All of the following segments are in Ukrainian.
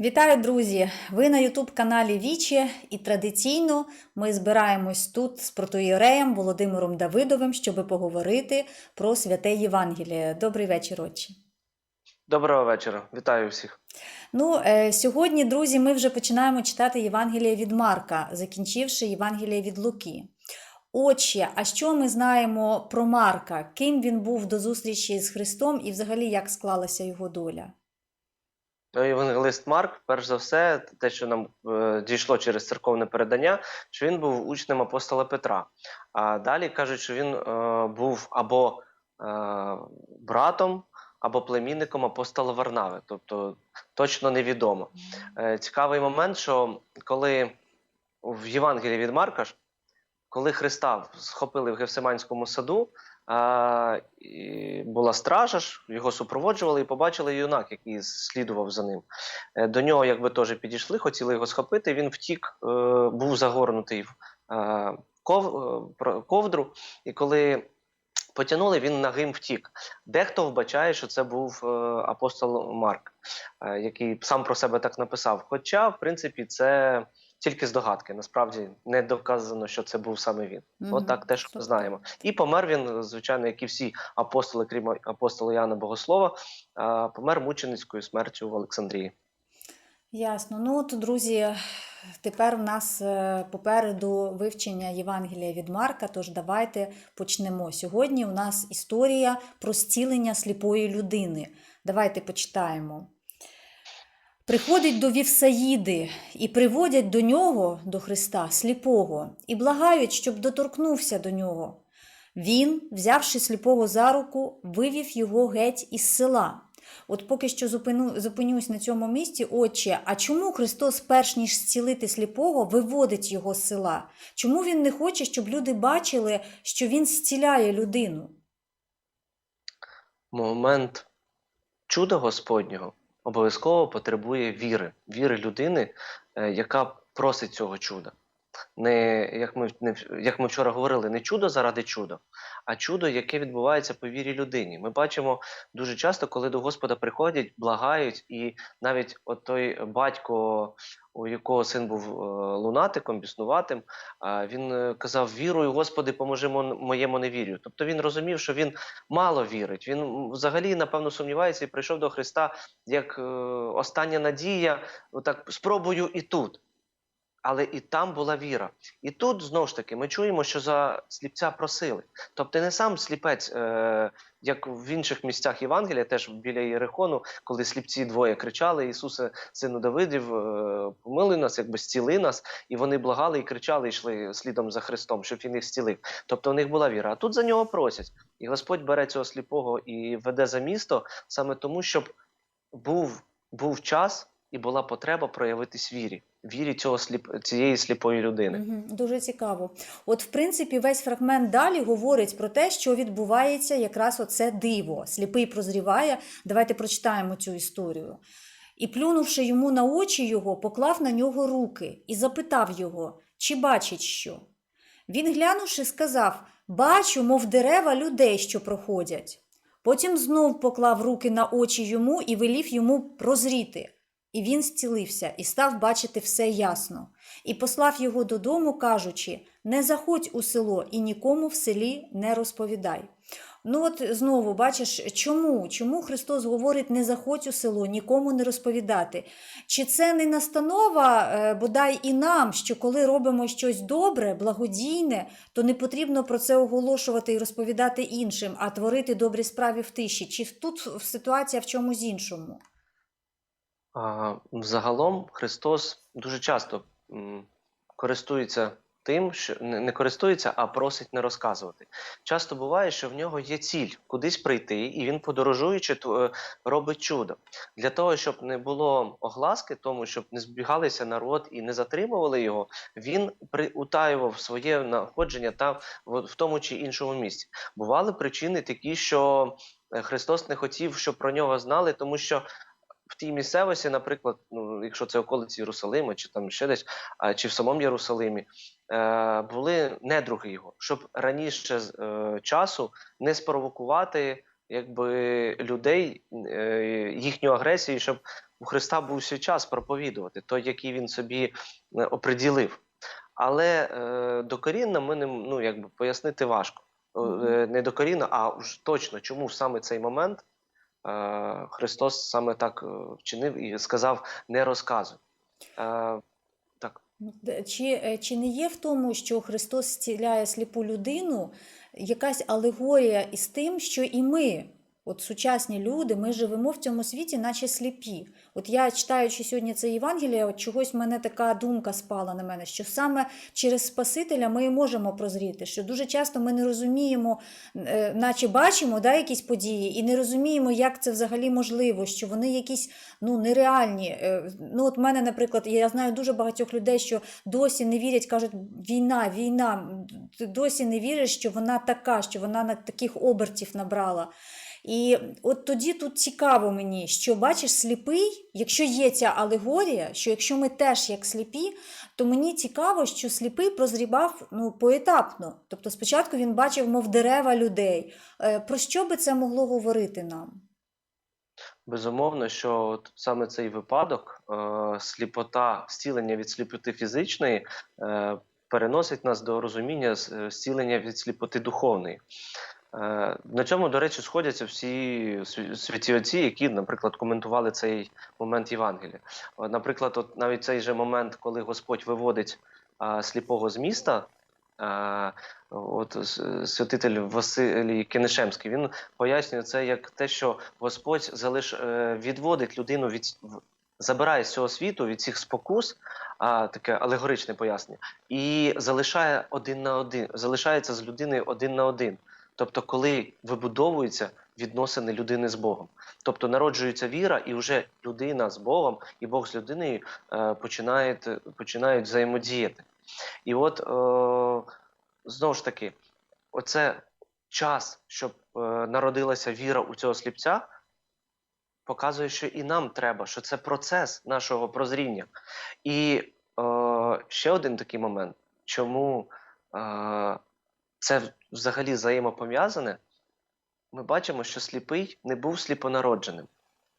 Вітаю, друзі! Ви на Ютуб-каналі Вічі, і традиційно ми збираємось тут з протоєреєм Володимиром Давидовим, щоб поговорити про святе Євангеліє. Добрий вечір, отче. Доброго вечора, вітаю всіх. Ну, е, сьогодні, друзі, ми вже починаємо читати Євангеліє від Марка, закінчивши Євангеліє від Луки. Отче, а що ми знаємо про Марка? Ким він був до зустрічі з Христом і взагалі як склалася його доля? Ну, Євангелист Марк, перш за все, те, що нам е, дійшло через церковне передання, що він був учнем апостола Петра. А далі кажуть, що він е, був або е, братом, або племінником апостола Варнави. Тобто точно невідомо. Е, цікавий момент, що коли в Євангелії від Марка, коли Христа схопили в Гефсиманському саду, а, і була стража, ж, його супроводжували і побачили юнак, який слідував за ним. Е, До нього, якби теж підійшли, хотіли його схопити. Він втік, е, був загорнутий в е, ков, ковдру, і коли потягнули, він нагим втік. Дехто вбачає, що це був апостол Марк, який сам про себе так написав. Хоча, в принципі, це тільки здогадки. Насправді не доказано, що це був саме він. Мгм. От теж Тобто- знаємо. І помер він, звичайно, як і всі апостоли, крім апостола Яна Богослова, помер мученицькою смертю в Олександрії. Ясно. Ну от, друзі, тепер в нас е, попереду вивчення Євангелія від Марка, тож давайте почнемо. Сьогодні у нас історія про зцілення сліпої людини. Давайте почитаємо. Приходить до Вівсаїди і приводять до нього, до Христа, сліпого, і благають, щоб доторкнувся до нього. Він, взявши сліпого за руку, вивів його геть із села. От поки що зупину, зупинюсь на цьому місці, отче, а чому Христос, перш ніж зцілити сліпого, виводить його з села? Чому він не хоче, щоб люди бачили, що він зціляє людину? Момент чуда Господнього обов'язково потребує віри, віри людини, е, яка просить цього чуда. Не як ми не як ми вчора говорили, не чудо заради чуда, а чудо, яке відбувається по вірі людині. Ми бачимо дуже часто, коли до Господа приходять, благають, і навіть от той батько, у якого син був е, лунатиком, біснуватим, він е, казав: Вірую, Господи, поможи моєму невір'ю. Тобто він розумів, що він мало вірить. Він взагалі, напевно, сумнівається і прийшов до Христа як е, остання надія. Отак спробую і тут. Але і там була віра. І тут знову ж таки ми чуємо, що за сліпця просили. Тобто не сам сліпець, е, як в інших місцях Євангелія, теж біля Єрихону, коли сліпці двоє кричали: Ісусе, сину Давидів, е, помилуй нас, якби зціли нас, і вони благали і кричали, і йшли слідом за Христом, щоб він їх зцілив. Тобто у них була віра. А тут за нього просять. І Господь бере цього сліпого і веде за місто саме тому, щоб був, був час і була потреба проявитись вірі, вірі цього сліп, цієї сліпої людини. Дуже цікаво. От, в принципі, весь фрагмент далі говорить про те, що відбувається якраз оце диво. Сліпий прозріває. Давайте прочитаємо цю історію. І, плюнувши йому на очі його, поклав на нього руки і запитав його, чи бачить що. Він, глянувши, сказав: Бачу, мов дерева людей, що проходять. Потім знов поклав руки на очі йому і велів йому прозріти. І він зцілився і став бачити все ясно, і послав його додому, кажучи: Не заходь у село і нікому в селі не розповідай. Ну от знову бачиш, чому? Чому Христос говорить не заходь у село, нікому не розповідати? Чи це не настанова, е, бодай і нам, що коли робимо щось добре, благодійне, то не потрібно про це оголошувати і розповідати іншим, а творити добрі справи в тиші? Чи тут ситуація в чомусь іншому? Загалом Христос дуже часто користується тим, що не, користується, а просить не розказувати. Часто буває, що в нього є ціль кудись прийти, і він, подорожуючи, е, робить чудо. Для того, щоб не було огласки, тому щоб не збігалися народ і не затримували його, він утаював своє находження там в, тому чи іншому місці. Бували причини такі, що е, Христос не хотів, щоб про нього знали, тому що тій місцевості, наприклад, ну, якщо це околиці Єрусалима, чи там ще десь, а, чи в самому Єрусалимі, е, були недруги його, щоб раніше з, е, часу не спровокувати якби людей, е, їхню агресію, щоб у Христа був ще час проповідувати, той, який він собі е, оприділив. Але е, докорінно ми не ну, якби пояснити важко. Мгм. е, Не докорінно, а уж точно, чому саме цей момент Христос саме так е, вчинив і сказав: не розказуй. Е, так. Чи, е, чи не є в тому, що Христос зціляє сліпу людину, якась алегорія із тим, що і ми, от сучасні люди, ми живемо в цьому світі, наче сліпі. От я читаючи сьогодні це Євангеліє, от чогось в мене така думка спала на мене, що саме через Спасителя ми і можемо прозріти, що дуже часто ми не розуміємо, е, наче бачимо да, якісь події, і не розуміємо, як це взагалі можливо, що вони якісь ну, нереальні. Е, Ну, от мене, наприклад, я знаю дуже багатьох людей, що досі не вірять, кажуть, війна, війна. Ти досі не віриш, що вона така, що вона на таких обертів набрала. І от тоді тут цікаво мені, що бачиш, сліпий, якщо є ця алегорія, що якщо ми теж як сліпі, то мені цікаво, що сліпий прозрібав ну, поетапно. Тобто спочатку він бачив, мов дерева людей. Е, Про що би це могло говорити нам? Безумовно, що от саме цей випадок, е, сліпота, зцілення від сліпоти фізичної, е, переносить нас до розуміння е, зцілення від сліпоти духовної. Е, на цьому, до речі, сходяться всі свя- святі отці, які, наприклад, коментували цей момент Євангелія. Наприклад, от навіть цей же момент, коли Господь виводить сліпого з міста. а, От святитель Василій Кенешемський він пояснює це як те, що Господь залиш е, відводить людину від забирає з цього світу від цих спокус, а таке алегоричне пояснення, і залишає один на один, залишається з людиною один на один. Тобто, коли вибудовуються відносини людини з Богом, тобто народжується віра, і вже людина з Богом і Бог з людиною е, починають, починають взаємодіяти. І от е, знову ж таки, оце час, щоб е, народилася віра у цього сліпця, показує, що і нам треба, що це процес нашого прозріння. І е, ще один такий момент, чому е, це взагалі взаємопов'язане, ми бачимо, що сліпий не був сліпонародженим.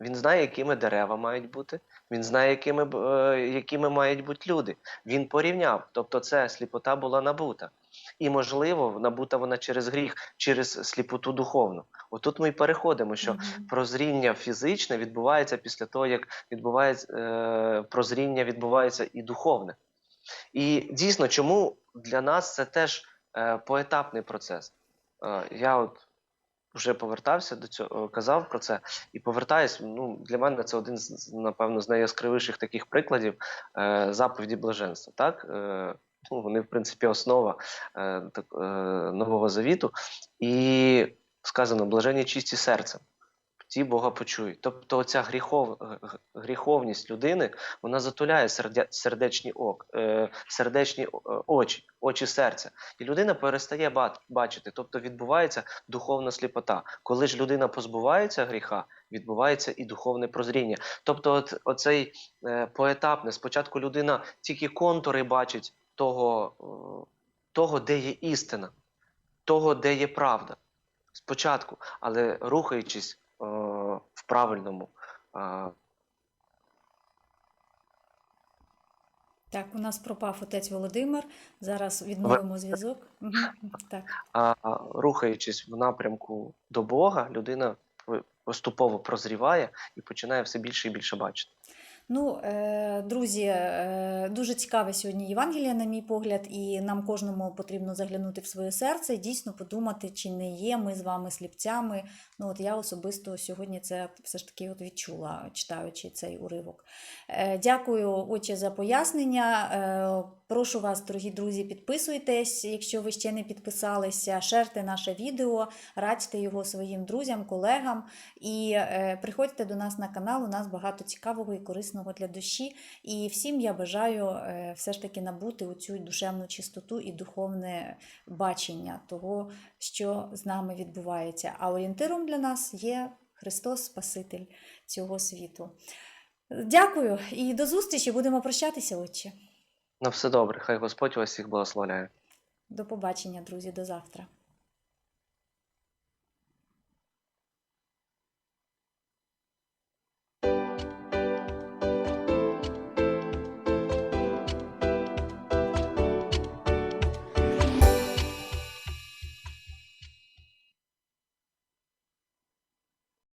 Він знає, якими дерева мають бути, він знає, якими, е, якими мають бути люди. Він порівняв, тобто це сліпота була набута. І, можливо, набута вона через гріх, через сліпоту духовну. Отут ми й переходимо, що прозріння фізичне відбувається після того, як відбувається е, прозріння відбувається і духовне. І дійсно, чому для нас це теж поетапний процес? Е, я от вже повертався до цього, казав про це і повертаюсь. Ну, для мене це один з напевно з найяскравіших таких прикладів е, заповіді блаженства. Так? Е, ну, вони, в принципі, основа е, е, Нового Завіту. І сказано: блажені чисті серцем. Ті Бога почують. Тобто ця гріхов, гріховність людини вона затуляє сердечні, ок, е, сердечні е, очі, очі серця. І людина перестає бачити. Тобто відбувається духовна сліпота. Коли ж людина позбувається гріха, відбувається і духовне прозріння. Тобто, от, оцей е, поетапне, спочатку людина тільки контури бачить того, того, де є істина, того, де є правда. Спочатку, але рухаючись в правильному. е, Так, у нас пропав отець Володимир. Зараз відновимо зв'язок. Так. А рухаючись в напрямку до Бога, людина поступово прозріває і починає все більше і більше бачити. Ну, е, друзі, е, дуже цікаве сьогодні Євангеліє, на мій погляд, і нам кожному потрібно заглянути в своє серце і дійсно подумати, чи не є ми з вами сліпцями. Ну, от я особисто сьогодні це все ж таки от відчула, читаючи цей уривок. Е, Дякую, отче, за пояснення. Прошу вас, дорогі друзі, підписуйтесь, якщо ви ще не підписалися, шерте наше відео, радьте його своїм друзям, колегам. І приходьте до нас на канал. У нас багато цікавого і корисного для душі. І всім я бажаю е, все ж таки набути оцю душевну чистоту і духовне бачення того, що з нами відбувається. А орієнтиром для нас є Христос, Спаситель цього світу. Дякую і до зустрічі. Будемо прощатися, отче. На все добре, хай Господь вас всіх благословляє. До побачення, друзі, до завтра.